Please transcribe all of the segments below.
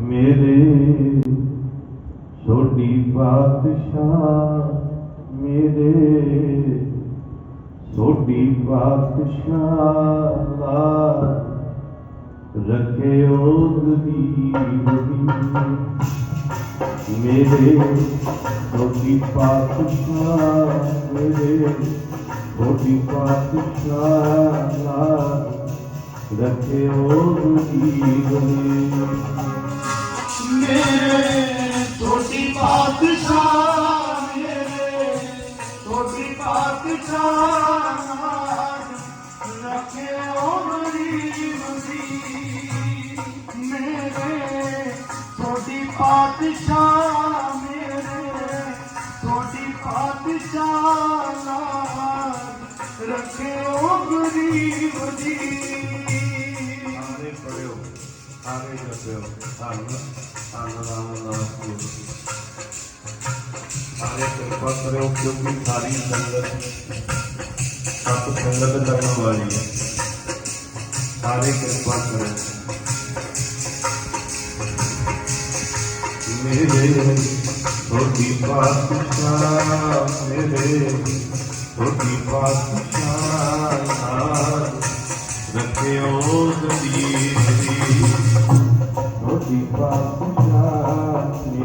ਮੇਰੇ ਛੋਟੀ ਪਾਤਸ਼ਾਹ, ਮੇਰੇ ਛੋਟੀ ਪਾਤਸ਼ਾਹ ਲਾ ਰੱਖਿਓ ਗਦੀ ਮੇਰੇ ਛੋਟੀ ਪਾਤਸ਼ਾਹ, ਮੇਰੇ ਛੋਟੀ ਪਾਤਸ਼ਾਹ ਲਾ ਰੱਖਿਓ ਗਦੀ ਮੇਰੇ ਛੋਟੀ ਪਾਤਸ਼ਾਹ ਮੇਰੇ ਛੋਟੀ ਪਾਤਸ਼ਾਹ ਰੱਖਿਓ ਗਰੀਬ ਦੀ। ਮੇਰੇ ਛੋਟੀ ਪਾਤਸ਼ਾਹ ਮੇਰੇ ਛੋਟੀ ਪਾਤਸ਼ਾਹ ਰੱਖਿਓ ਗਰੀਬ ਦੀ। ਸਾਰੇ ਪੜਿਓ ਸਾਰੇ ਜਪਿਓ ਧੰਨ ਧੰਨ ਰਾਮਦਾਸ ਜੀ ਸਾਰੇ ਕਿਰਪਾ ਕਰਿਓ ਕਿਉਂਕਿ ਸਾਰੀ ਸੰਗਤ ਸਤ ਸੰਗਤ ਕਰਨ ਵਾਲੀ ਹੈ ਸਾਰੇ ਕਿਰਪਾ ਕਰਿਓ ਮੇਰੇ ਛੋਟੀ ਪਾਤਸ਼ਾਹ ਮੇਰੇ ਛੋਟੀ ਪਾਤਸ਼ਾਹ ਰੱਖਿਓ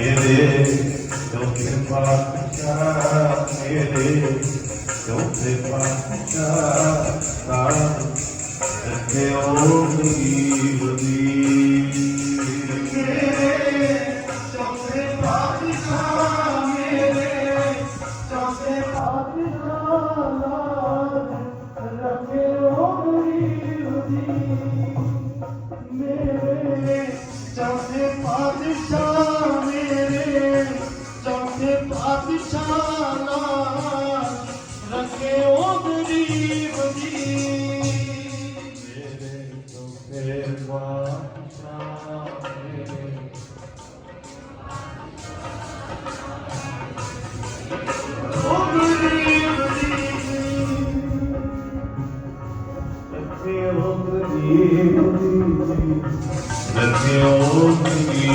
Don't give up child. job. Don't give up the ਦੀ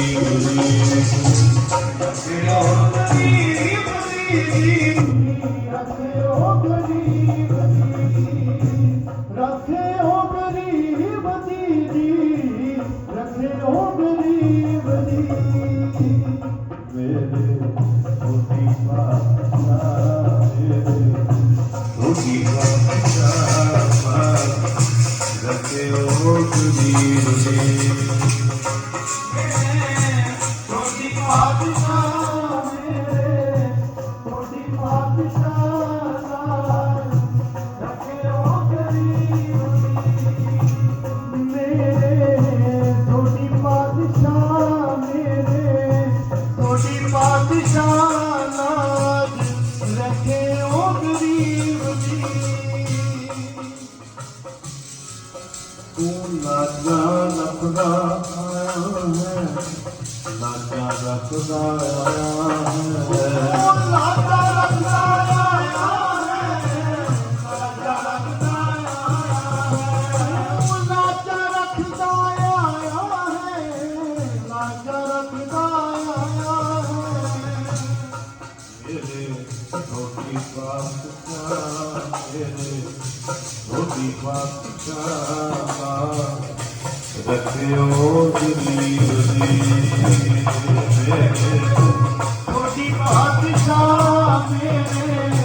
ਪਾਤਸ਼ਾਹ ਛੋਟੀ ਪਾਤਸ਼ਾਹ ਮੇਰੇ ਛੋਟੀ ਰੱਖਿਓ ਗਰੀਬ ਦੀ ਮੇਰੇ ਛੋਟੀ ਪਾਤਸ਼ਾਹ ਮੇਰੇ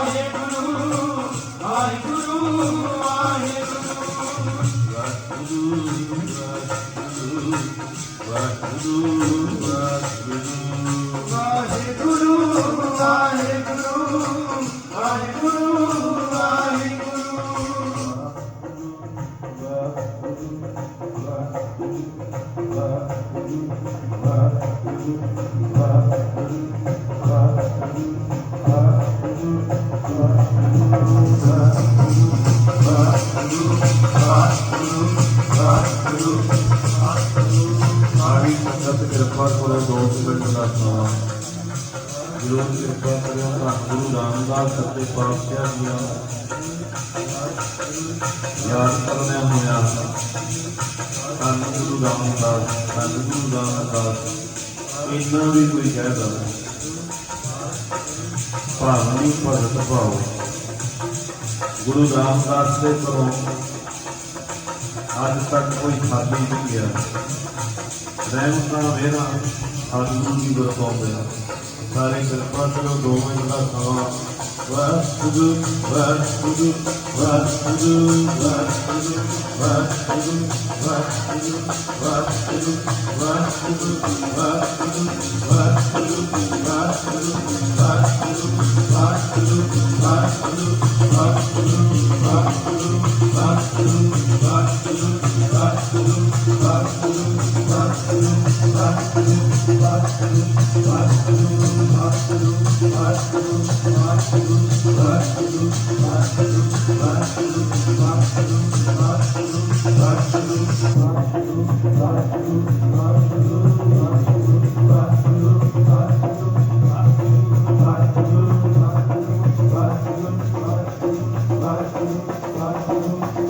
ਸਾਰੀ ਸੰਗਤ ਕਿਰਪਾ ਕਰੋ ਦੋ ਮਿੰਟ ਦਾ ਸਮਾਂ। ਗੁਰੂ ਕਿਰਪਾ ਕਰਿਓ ਤਾਂ ਗੁਰੂ ਰਾਮਦਾਸ ਸੱਚੇ ਪਾਤਸ਼ਾਹ ਦੀਆਂ ਯਾਦ ਕਰਨਾ ਹੋਇਆ ਧੰਨ ਗੁਰੂ ਰਾਮਦਾਸ, ਧੰਨ ਗੁਰੂ ਰਾਮਦਾਸ ਇੰਨਾ ਵੀ ਕੋਈ ਕਹਿਦਾ ਭਾਵਨੀ ਭਗਤ ਭਾਉ। ਗੁਰੂ ਰਾਮਦਾਸ ਦੇ ਘਰੋਂ ਅੱਜ ਤੱਕ ਕੋਈ ਖਾਲੀ ਨਹੀਂ ਗਿਆ ਰਹਿਮਤਾਂ ਵੇਰਾ ਸਤਿਗੁਰੂ ਦੀ ਵਰਤੋਂਦੇ ਆ ਸਾਰੇ ਕਿਰਪਾ ਕਰੋ ਦੋ ਮਿੰਟ ਦਾ ਸਮਾਂ ਵਾਹਿਗੁਰੂ ਵਾਹਿਗੁਰੂ ਵਾਹਿਗੁਰੂ ਵਾਹਿਗੁਰੂ ਵਾਹਿਗੁਰੂ ਵਾਹਿਗੁਰੂ ਵਾਹਿਗੁਰੂ ਵਾਹਿਗੁਰੂ ਵਾਹਿਗੁਰੂ ਵਾਹਿਗੁਰੂ ਵਾਹਿਗੁਰੂ ਵਾਹਿਗੁਰੂ ਵਾਹਿਗੁਰੂ